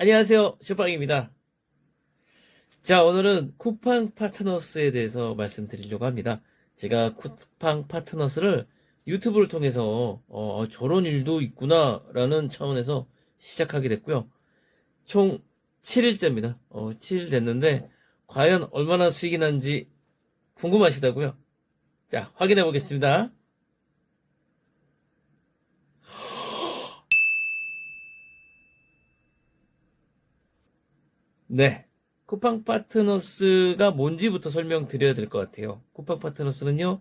안녕하세요. 쇼빵입니다. 자, 오늘은 쿠팡 파트너스에 대해서 말씀드리려고 합니다. 제가 쿠팡 파트너스를 유튜브를 통해서 어, 저런 일도 있구나라는 차원에서 시작하게 됐고요. 총 7일째입니다. 어, 7일 됐는데 과연 얼마나 수익이 난지 궁금하시다고요? 자, 확인해 보겠습니다. 네. 쿠팡 파트너스가 뭔지부터 설명드려야 될 것 같아요. 쿠팡 파트너스는요,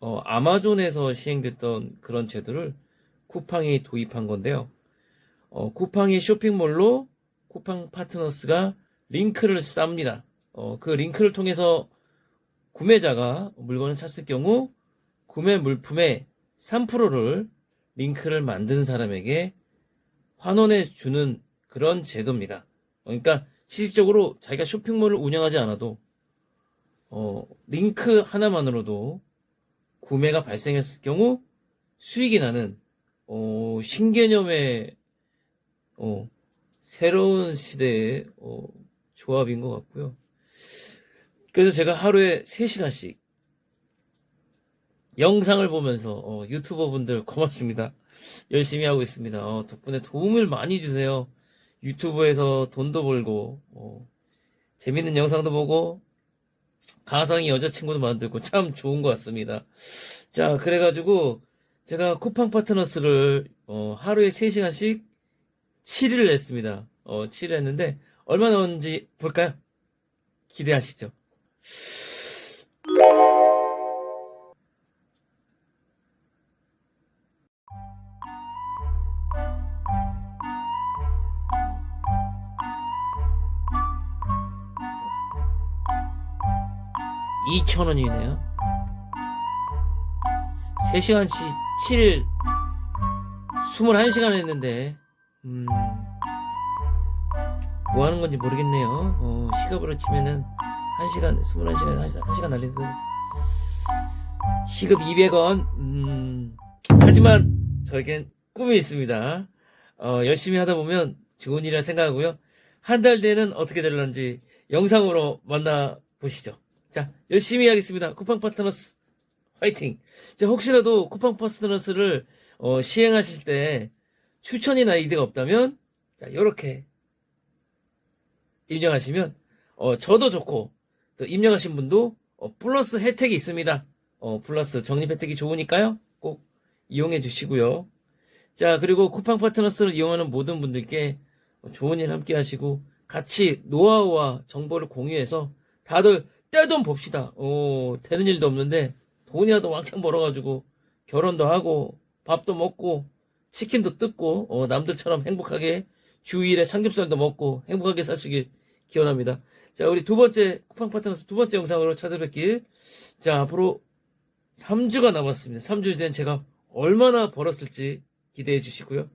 어, 아마존에서 시행됐던 그런 제도를 쿠팡이 도입한 건데요. 어, 쿠팡의 쇼핑몰로 쿠팡 파트너스가 링크를 쌉니다. 어, 그 링크를 통해서 구매자가 물건을 샀을 경우 구매 물품의 3%를 링크를 만든 사람에게 환원해 주는 그런 제도입니다. 그러니까 실질적으로 자기가 쇼핑몰을 운영하지 않아도 어, 링크 하나만으로도 구매가 발생했을 경우 수익이 나는 어, 신개념의 어, 새로운 시대의 어, 조합인 것 같고요. 그래서 제가 하루에 3시간씩 영상을 보면서 어, 유튜버 분들 고맙습니다. 열심히 하고 있습니다. 어, 덕분에 도움을 많이 주세요. 유튜브에서 돈도 벌고 어, 재밌는 영상도 보고 가상의 여자친구도 만들고 참 좋은 것 같습니다. 자 그래가지고 제가 쿠팡 파트너스를 어, 하루에 3시간씩 7일을 했습니다. 어, 7일 했는데 얼마 나오는지 볼까요? 기대하시죠. 이천 원이네요. 3시간치 7일 21시간 했는데 음, 뭐 하는 건지 모르겠네요. 어, 시급으로 치면은 1시간 21시간 1시간 날리도 시급 200원. 음, 하지만 저에겐 꿈이 있습니다. 어, 열심히 하다 보면 좋은 일이라 생각하고요. 한 달 뒤에는 어떻게 될런지 영상으로 만나 보시죠. 자, 열심히 하겠습니다. 쿠팡 파트너스 화이팅! 자, 혹시라도 쿠팡 파트너스를 어, 시행하실 때 추천이나 이득가 없다면 자, 요렇게 입력하시면 어, 저도 좋고 또 입력하신 분도 어, 플러스 혜택이 있습니다. 어, 플러스 적립 혜택이 좋으니까요. 꼭 이용해 주시고요. 자, 그리고 쿠팡 파트너스를 이용하는 모든 분들께 좋은 일 함께 하시고 같이 노하우와 정보를 공유해서 다들 떼돈 봅시다. 어, 되는 일도 없는데 돈이라도 왕창 벌어가지고 결혼도 하고 밥도 먹고 치킨도 뜯고 어, 남들처럼 행복하게 주일에 삼겹살도 먹고 행복하게 사시길 기원합니다. 자, 우리 두 번째 쿠팡 파트너스 두 번째 영상으로 찾아뵙길. 자, 앞으로 3주가 남았습니다. 3주 뒤엔 제가 얼마나 벌었을지 기대해 주시고요.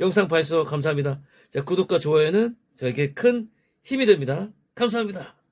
영상 봐주셔서 감사합니다. 자, 구독과 좋아요는 저에게 큰 힘이 됩니다. 감사합니다.